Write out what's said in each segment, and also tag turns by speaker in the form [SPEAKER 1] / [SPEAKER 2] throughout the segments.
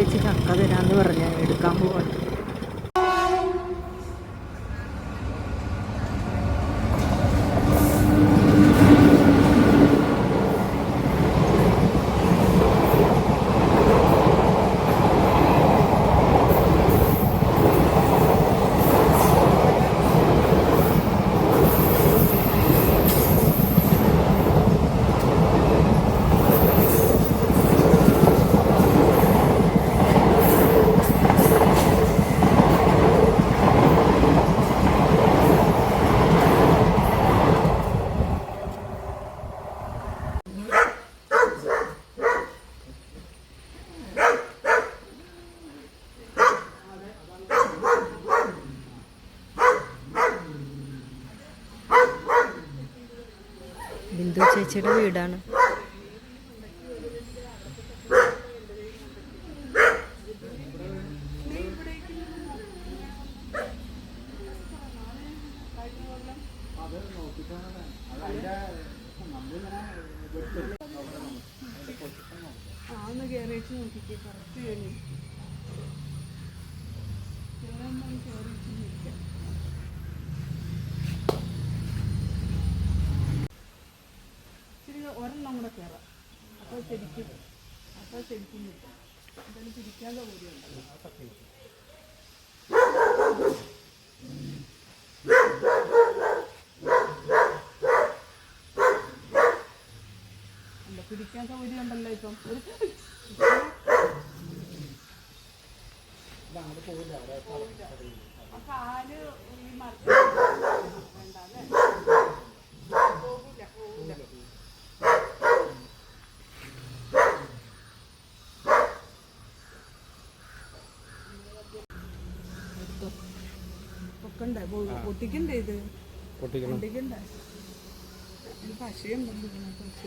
[SPEAKER 1] ചേച്ചി ചക്ക തരാന്ന് പറഞ്ഞാൽ എടുക്കാൻ പോവാണ്. ബിന്ദു ചേച്ചിയുടെ വീടാണ്.
[SPEAKER 2] ആന്ന് കയറിയിട്ട് നോക്കിക്കേ കറക്റ്റ് കഴിഞ്ഞു കയറിയിട്ട് നിൽക്കാം ഒരെണ്ണം കൂടെ കയറാം അപ്പോൾ ശരിക്കും അപ്പോൾ ശരിക്കും എന്തായാലും പിരിക്കാതെ കൂടിയുണ്ടല്ലോ പിടിക്കാൻ സൗകര്യം ഉണ്ടല്ലോ ഇപ്പം ഒരു ആ പൊക്കണ്ടേ പോ- പൊട്ടിക്കണ്ടേ ഇത്?
[SPEAKER 3] പൊട്ടിക്കണം.
[SPEAKER 2] പൊട്ടിക്കണ്ടേ? ഇത് പശയുണ്ടല്ലോ ഇതിനെ പശ.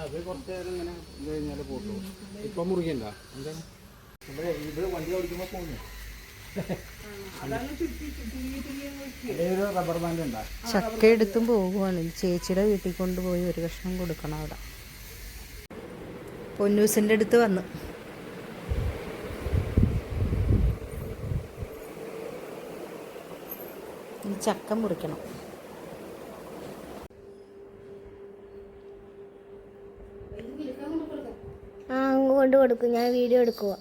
[SPEAKER 3] അത് കുറച്ച് നേരം ഇങ്ങനെ ഇത് കഴിഞ്ഞാൽ പോട്ടു ഇപ്പൊ മുറിക്കണ്ട എന്താ നമ്മുടെ ഇത് വണ്ടി ഓടിക്കുമ്പോൾ പോകുന്നു.
[SPEAKER 2] അതാണ് ചുറ്റി തുണി തുണി
[SPEAKER 3] ഒരു റബ്ബർ ബാൻഡ് ഉണ്ടാ?
[SPEAKER 1] ചക്ക എടുത്തും പോകുവാണ്. ചേച്ചിയുടെ വീട്ടിൽ കൊണ്ടുപോയി ഒരു കഷ്ണം കൊടുക്കണം അവിടെ. പൊന്നൂസിന്റെ അടുത്ത് വന്ന്. ഇനി ചക്ക മുറിക്കണം.
[SPEAKER 4] ആ അങ്ങ് കൊണ്ട് കൊടുക്കും. ഞാൻ വീഡിയോ എടുക്കുക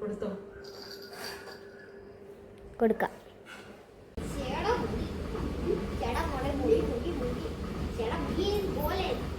[SPEAKER 2] കൊടുത്തോ?
[SPEAKER 4] കൊടുക്കാം.
[SPEAKER 3] ആയില്ലല്ലോ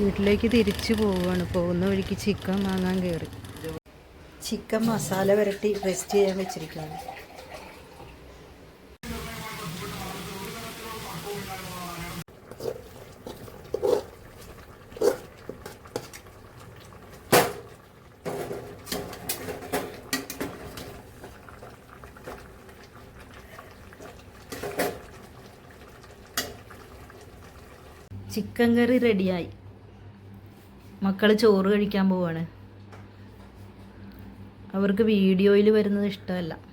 [SPEAKER 1] വീട്ടിലേക്ക് തിരിച്ചു പോവുകയാണ്. പോകുന്ന വഴിക്ക് ചിക്കൻ വാങ്ങാൻ കയറി ചിക്കൻ മസാല വരട്ടി റെസ്റ്റ് ചെയ്യാൻ വെച്ചിരിക്കുകയാണ്. ചിക്കൻ കറി റെഡിയായി. മക്കൾ ചോറ് കഴിക്കാൻ പോവാണ്. അവർക്ക് വീഡിയോയിൽ വരുന്നത് ഇഷ്ടമല്ല.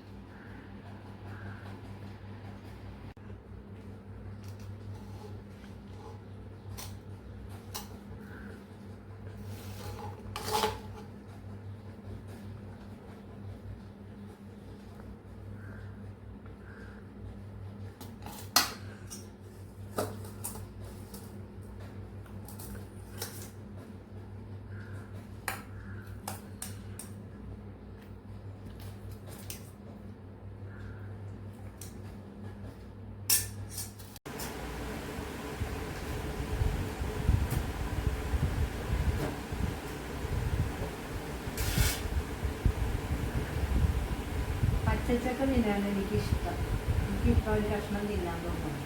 [SPEAKER 1] പച്ചച്ചക്ക തിന്നാൻ എനിക്കിഷ്ടം. എനിക്കിപ്പോൾ ഒരു കഷ്ണം തിന്നാൻ തോന്നുന്നു.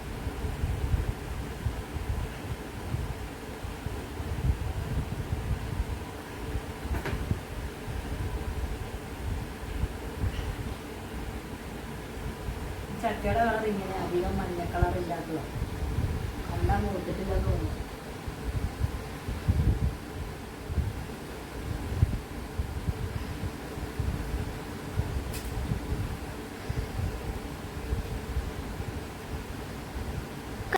[SPEAKER 1] ചക്കയുടെ കളർ ഇങ്ങനെ അധികം മഞ്ഞ കളർ ഇല്ലാത്തതാണ് കണ്ടാൽ മൂത്തിട്ടില്ല തോന്നുന്നു.